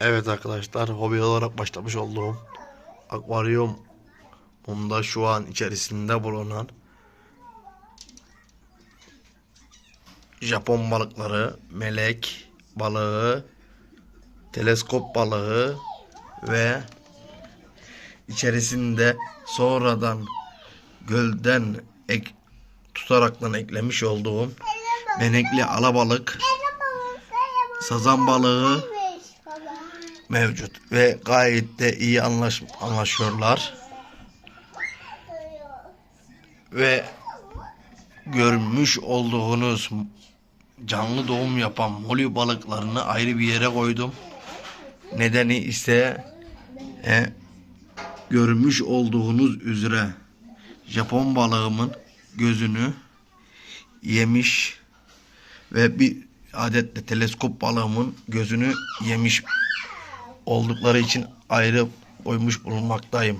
Evet arkadaşlar hobi olarak başlamış olduğum akvaryum bunda şu an içerisinde bulunan Japon balıkları, melek balığı, teleskop balığı ve içerisinde sonradan gölden ek, tutaraktan eklemiş olduğum benekli alabalık, sazan balığı mevcut ve gayet de iyi anlaş anlaşıyorlar ve görmüş olduğunuz canlı doğum yapan moli balıklarını ayrı bir yere koydum. Nedeni ise e, görmüş olduğunuz üzere Japon balığımın gözünü yemiş ve bir adet de teleskop balığımın gözünü yemiş oldukları için ayrı koymuş bulunmaktayım.